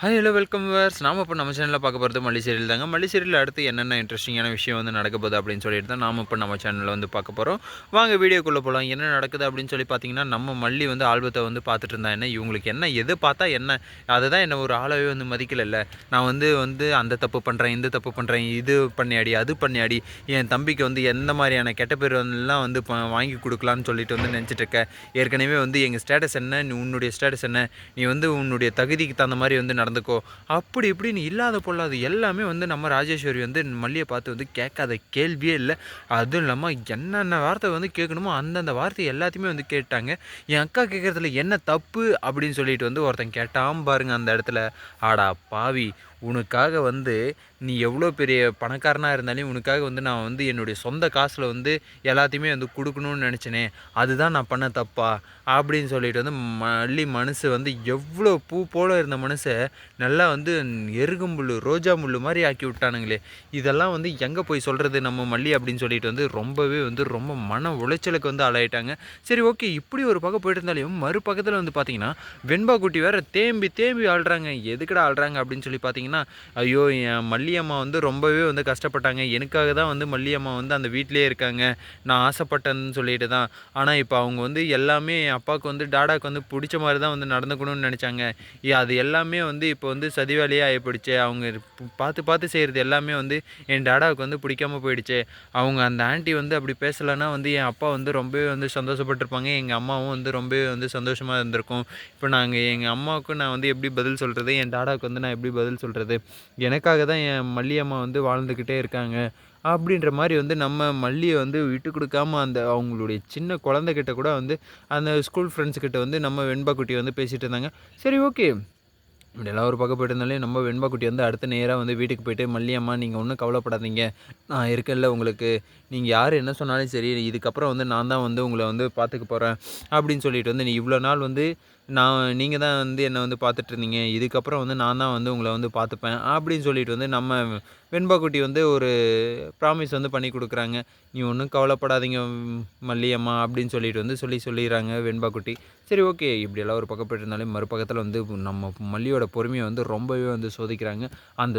Hi hello welcome verse நாம் இப்போ நம்ம சேனலில் பார்க்க போகிறது மல்லி சீரியல் தாங்க. மல்லி சீரியல் அடுத்து என்னென்ன இன்ட்ரெஸ்டிங்கான விஷயம் வந்து நடக்க போகுது அப்படின்னு சொல்லிட்டு தான் நாம் இப்போ நம்ம சேனலில் வந்து பார்க்க போகிறோம் வாங்க வீடியோக்குள்ளே போகலாம் என்ன நடக்குது அப்படின்னு சொல்லி பார்த்தீங்கன்னா நம்ம மல்லி வந்து ஆல்பத்தை வந்து பார்த்துட்டு இருந்தா என்ன இவங்களுக்கு என்ன எது பார்த்தா என்ன அதுதான் என்ன ஒரு ஆளவே வந்து மதிக்கலைல்ல. நான் வந்து வந்து அந்த தப்பு பண்ணுறேன் இந்த தப்பு பண்ணுறேன் இது பண்ணியாடி அது பண்ணியாடி என் தம்பிக்கு வந்து எந்த மாதிரியான கெட்ட பேர் வந்துலாம் வந்து வாங்கி கொடுக்கலான்னு சொல்லிட்டு வந்து நினச்சிட்டு இருக்க. ஏற்கனவே வந்து எங்கள் ஸ்டேட்டஸ் என்ன உன்னுடைய ஸ்டேட்டஸ் என்ன நீ வந்து உன்னுடைய தகுதிக்கு தகுந்த மாதிரி வந்து நடந்துக்கோ. அப்படி இப்படின்னு இல்லாத பொல்லாது எல்லாமே வந்து நம்ம ராஜேஸ்வரி வந்து மல்லியை பார்த்து வந்து கேட்காத கேள்வியே இல்லை. அதுவும் இல்லாமல் என்னென்ன வார்த்தை வந்து கேட்கணுமோ அந்தந்த வார்த்தை எல்லாத்தையுமே வந்து கேட்டாங்க. என் அக்கா கேட்குறதுல என்ன தப்பு அப்படின்னு சொல்லிட்டு வந்து ஒருத்தன் கேட்டான் பாருங்க அந்த இடத்துல. ஆடா பாவி. உனக்காக வந்து நீ எவ்வளோ பெரிய பணக்காரனாக இருந்தாலும் உனக்காக வந்து நான் வந்து என்னுடைய சொந்த காசில் வந்து எல்லாத்தையுமே வந்து கொடுக்கணும்னு நினச்சினே அதுதான் நான் பண்ண தப்பா? அப்படின்னு சொல்லிட்டு வந்து மல்லி மனசு வந்து எவ்வளோ பூ போல் இருந்த மனுஷை நல்லா வந்து எருகும்புல் ரோஜா முள் மாதிரி ஆக்கி விட்டானுங்களே. இதெல்லாம் வந்து எங்கே போய் சொல்கிறது நம்ம மல்லி அப்படின்னு சொல்லிட்டு வந்து ரொம்பவே வந்து ரொம்ப மன உளைச்சலுக்கு வந்து ஆளாயிட்டாங்க. சரி ஓகே இப்படி ஒரு பக்கம் போயிட்டு இருந்தாலும் மறுபக்கத்தில் வந்து பார்த்தீங்கன்னா வெண்பா குட்டி வேறு தேம்பி தேம்பி ஆள்றாங்க. எதுக்கடா ஆள்றாங்க அப்படின்னு சொல்லி பார்த்தீங்கன்னா பார்த்தீங்கன்னா ஐயோ என் மல்லியம்மா வந்து ரொம்பவே வந்து கஷ்டப்பட்டாங்க. எனக்காக தான் வந்து மல்லியம்மா வந்து அந்த வீட்டிலே இருக்காங்க. நான் ஆசைப்பட்டேன்னு சொல்லிட்டு தான். ஆனால் இப்போ அவங்க வந்து எல்லாமே என் அப்பாவுக்கு வந்து டாடாக்கு வந்து பிடிச்ச மாதிரி தான் வந்து நடந்துக்கணும்னு நினச்சாங்க. அது எல்லாமே வந்து இப்போ வந்து சதிவாலியாக ஆகிப்போயிடுச்சு அவங்க பார்த்து பார்த்து செய்கிறது எல்லாமே வந்து என் டாடாவுக்கு வந்து பிடிக்காம போயிடுச்சு. அவங்க அந்த ஆண்டி வந்து அப்படி பேசலைன்னா வந்து என் அப்பா வந்து ரொம்பவே வந்து சந்தோஷப்பட்டிருப்பாங்க. எங்கள் அம்மாவும் வந்து ரொம்பவே வந்து சந்தோஷமாக இருந்திருக்கும். இப்போ நாங்கள் எங்கள் அம்மாவுக்கு நான் வந்து எப்படி பதில் சொல்கிறது என் டாடாவுக்கு வந்து நான் எப்படி பதில் சொல்கிறது பண்ணுறது எனக்காக தான் என் மல்லியம்மா வந்து வாழ்ந்துக்கிட்டே இருக்காங்க. அப்படின்ற மாதிரி வந்து நம்ம மல்லியை வந்து விட்டு கொடுக்காம அந்த அவங்களுடைய சின்ன குழந்தைகிட்ட கூட வந்து அந்த ஸ்கூல் ஃப்ரெண்ட்ஸ்கிட்ட வந்து நம்ம வெண்பா குட்டி வந்து பேசிகிட்டு இருந்தாங்க. சரி ஓகே இப்படி எல்லாம் ஒரு பக்கம் போயிட்டு இருந்தாலே நம்ம வெண்பாக்குட்டி வந்து அடுத்த நேராக வந்து வீட்டுக்கு போயிட்டு மல்லியம்மா நீங்கள் ஒன்றும் கவலைப்படாதீங்க. நான் இருக்கேன்ல உங்களுக்கு. நீங்கள் யார் என்ன சொன்னாலும் சரி இதுக்கப்புறம் வந்து நான் தான் வந்து உங்களை வந்து பார்த்துக்க போகிறேன் அப்படின்னு சொல்லிட்டு வந்து நீ இவ்வளோ நாள் வந்து நான் நீங்கள் தான் வந்து என்னை வந்து பார்த்துட்ருந்தீங்க இதுக்கப்புறம் வந்து நான் தான் வந்து உங்களை வந்து பார்த்துப்பேன். அப்படின்னு சொல்லிட்டு வந்து நம்ம வெண்பாக்குட்டி வந்து ஒரு ப்ராமிஸ் வந்து பண்ணி கொடுக்குறாங்க. நீ ஒன்றும் கவலைப்படாதீங்க மல்லியம்மா அப்படின்னு சொல்லிட்டு வந்து சொல்லி சொல்லிடுறாங்க வெண்பாக்குட்டி சரி ஓகே. இப்படியெல்லாம் ஒரு பக்கம் போயிட்டு மறுபக்கத்தில் வந்து நம்ம மல்லியோட பொறுமையை வந்து ரொம்பவே வந்து சோதிக்கிறாங்க. அந்த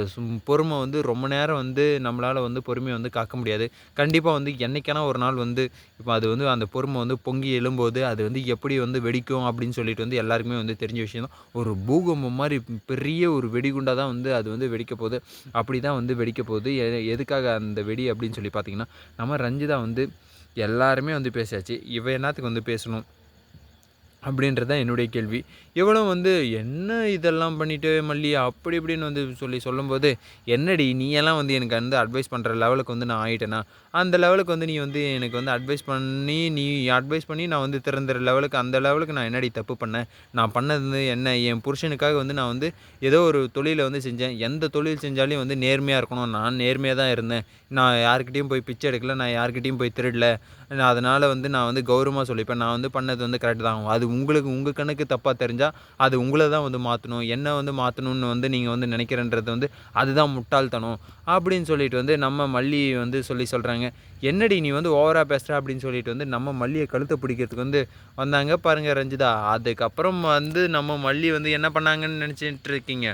பொறுமை வந்து ரொம்ப நேரம் வந்து நம்மளால் வந்து பொறுமையை வந்து காக்க முடியாது. கண்டிப்பாக வந்து என்றைக்கான ஒரு நாள் வந்து இப்போ அது வந்து அந்த பொறுமை வந்து பொங்கி எழும்போது அது வந்து எப்படி வந்து வெடிக்கும் அப்படின்னு சொல்லிட்டு வந்து எல்லாருக்குமே வந்து தெரிஞ்ச விஷயம் தான். ஒரு பூகம்பம் மாதிரி பெரிய ஒரு வெடிகுண்டாக தான் வந்து அது வந்து வெடிக்க போகுது. அப்படி தான் வந்து வெடிக்க போகுது. எதுக்காக அந்த வெடி அப்படின்னு சொல்லி பார்த்தீங்கன்னா நம்ம ரஞ்சிதா வந்து எல்லாருமே வந்து பேசியாச்சு. இவ என்னத்துக்கு வந்து பேசணும்? அப்படின்றது தான் என்னுடைய கேள்வி. இவ்வளோ வந்து என்ன இதெல்லாம் பண்ணிட்டு மல்லி? அப்படி இப்படின்னு வந்து சொல்லி சொல்லும்போது என்னடி நீ எல்லாம் வந்து எனக்கு வந்து அட்வைஸ் பண்ணுற லெவலுக்கு வந்து நான் ஆகிட்டேனா அந்த லெவலுக்கு வந்து நீ வந்து எனக்கு வந்து அட்வைஸ் பண்ணி நீ அட்வைஸ் பண்ணி நான் வந்து திறந்துற லெவலுக்கு அந்த லெவலுக்கு நான் என்னடி தப்பு பண்ணேன் நான் பண்ணது வந்து என்ன? என் புருஷனுக்காக வந்து நான் வந்து ஏதோ ஒரு தொழிலை வந்து செஞ்சேன். எந்த தொழில் செஞ்சாலும் வந்து நேர்மையாக இருக்கணும். நான் நேர்மையாக தான் இருந்தேன். நான் யாருக்கிட்டேயும் போய் பிச்சை எடுக்கல. நான் யாருக்கிட்டேயும் போய் திருடல. அதனால் வந்து நான் வந்து கௌரவமாக சொல்லிப்பேன். நான் வந்து பண்ணது வந்து கரெக்ட் தான். அது உங்களுக்கு உங்கள் கணக்கு தப்பாக தெரிஞ்சால் அது உங்களை தான் வந்து மாற்றணும் என்ன வந்து மாற்றணும்னு வந்து நீங்கள் வந்து நினைக்கிறன்றது வந்து அதுதான் முட்டாள்தனம். அப்படின்னு சொல்லிட்டு வந்து நம்ம மல்லி வந்து சொல்லி சொல்கிறாங்க என்னடி நீ வந்து ஓவராக பேசுகிற அப்படின்னு சொல்லிட்டு வந்து நம்ம மல்லியை கழுத்தை பிடிக்கிறதுக்கு வந்து வந்தாங்க பாருங்கள் ரஞ்சிதா. அதுக்கப்புறம் வந்து நம்ம மல்லி வந்து என்ன பண்ணாங்கன்னு நினச்சிட்டு இருக்கீங்க?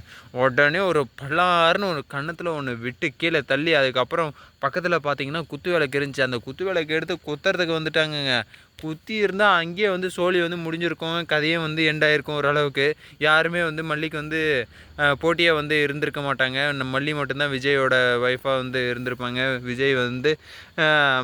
உடனே ஒரு பல்லாருன்னு ஒரு கன்னத்தில் ஒன்று விட்டு கீழே தள்ளி அதுக்கப்புறம் பக்கத்தில் பார்த்தீங்கன்னா குத்து விளக்கு இருந்துச்சு. அந்த குத்து விளக்கு எடுத்து குத்துறதுக்கு வந்துட்டாங்கங்க. குத்தி இருந்தால் அங்கேயே வந்து சோழி வந்து முடிஞ்சிருக்கும். கதையும் வந்து எண்ட் ஆகிருக்கும் ஓரளவுக்கு. யாருமே வந்து மல்லிக்கு வந்து போட்டியாக வந்து இருந்திருக்க மாட்டாங்க. மல்லி மட்டும்தான் விஜயோட ஒய்ஃபாக வந்து இருந்திருப்பாங்க. விஜய் வந்து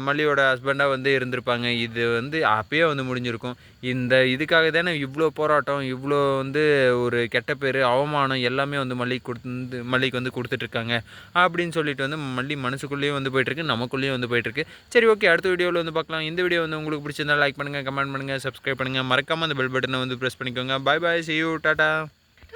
மல்லியோட ஹஸ்பண்டாக வந்து இருந்திருப்பாங்க. இது வந்து அப்பயே வந்து முடிஞ்சிருக்கும். இந்த இதுக்காக தானே இவ்வளோ போராட்டம் இவ்வளோ வந்து ஒரு கெட்ட பேர் அவமானம் எல்லாமே வந்து மல்லிக்கு கொடுத்து மல்லிக்கு வந்து கொடுத்துட்ருக்காங்க. அப்படின்னு சொல்லிட்டு வந்து மல்லி மனசுக்குள்ளேயும் வந்து போயிட்டுருக்கு நமக்குள்ளேயும் வந்து போயிட்டுருக்கு சரி ஓகே அடுத்த வீடியோவில் வந்து பார்க்கலாம். இந்த வீடியோ வந்து உங்களுக்கு பிடிச்சிருந்தா லைக் பண்ணுங்கள் கமெண்ட் பண்ணுங்கள் சப்ஸ்கிரைப் பண்ணுங்கள் மறக்காமல் அந்த பெல் பட்டனை வந்து ப்ரெஸ் பண்ணிக்கோங்க. Bye bye see you tata